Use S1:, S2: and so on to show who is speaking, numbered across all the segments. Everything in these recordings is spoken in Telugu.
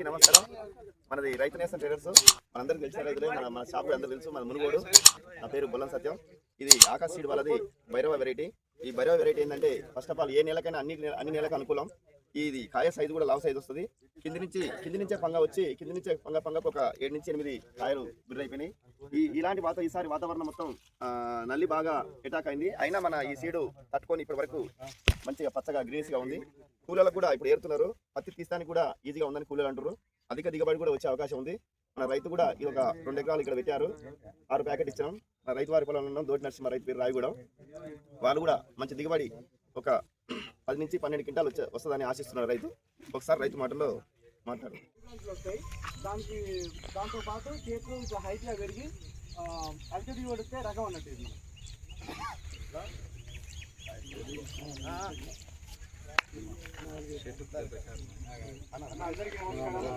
S1: అందరికీ నమస్కారం. మనది రైతు నేస్తం ట్రేడర్స్. మనందరికీ తెలిసిన రైతులే. మన మన షాప్ అందరూ తెలుసు. మన మునుగోడు. నా పేరు బొల్లం సత్యం. ఇది ఆకాశ్ సీడ్ వాళ్ళది భైరవ వెరైటీ. ఈ భైరవ వెరైటీ ఏంటంటే ఫస్ట్ ఆఫ్ ఆల్ ఏ నెలకైనా అన్ని అన్ని నెలకు అనుకూలం. ఇది కాయ సైజు కూడా లావ్ సైజ్ వస్తుంది. కింది నుంచి కింది నుంచే పంగ వచ్చి కింది నుంచే పంగ పంగకు ఒక ఏడు నుంచి ఎనిమిది కాయలు బిర్రైపోయినాయి ఈ ఇలాంటి వాత ఈసారి వాతావరణం మొత్తం నల్లి బాగా ఎటాక్ అయింది. అయినా మన ఈ సీడు తట్టుకొని ఇప్పటి వరకు మంచిగా పచ్చగా గ్రీన్స్గా ఉంది. కూలీలకు కూడా ఇప్పుడు ఏరుతున్నారు. పత్తి తీస్తానికి కూడా ఈజీగా ఉందని కూలలు అంటారు అధిక దిగుబడి కూడా వచ్చే అవకాశం ఉంది. మన రైతు కూడా ఇది ఒక రెండు ఎకరాలు ఇక్కడ పెట్టారు. ఆరు ప్యాకెట్ ఇచ్చినాం. రైతు వారి పొలంలో ఉన్నాం. దోటి నరసింహ రైతు పేరు రాయగూడెం. వాళ్ళు కూడా మంచి దిగుబడి ఒక పది నుంచి పన్నెండు క్వింటాలు వచ్చే వస్తుందని ఆశిస్తున్నారు రైతు ఒకసారి రైతు మాటలో మాట్లాడు
S2: దానికి దాంతో పాటు చేతులు హైట్గా పెరిగి ఆ, అధిక రకం అన్నట్టు ఇది ఆ. అన్న, అన్న, అందరికీ నమస్కారం.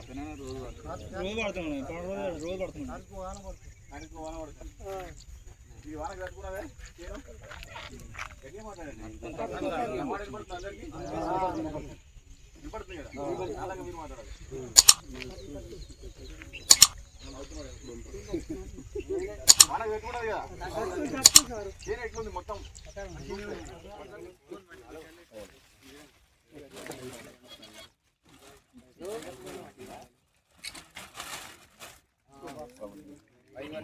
S2: నా కుమార్ రెడ్డి. ఇప్పుడు వాడలు ఎన్ని రోజులు పడబట్టి దానికి వాన పడుతుంది ఈ వాన కట్టుకున్నావే గట్టిగా మాట్లాడండి అందరికీ? వినపడుతుంది కదా అలాగే మీరు మాట్లాడాలి వాన పెట్టుకున్నది కదా ఎట్లుంది మొత్తం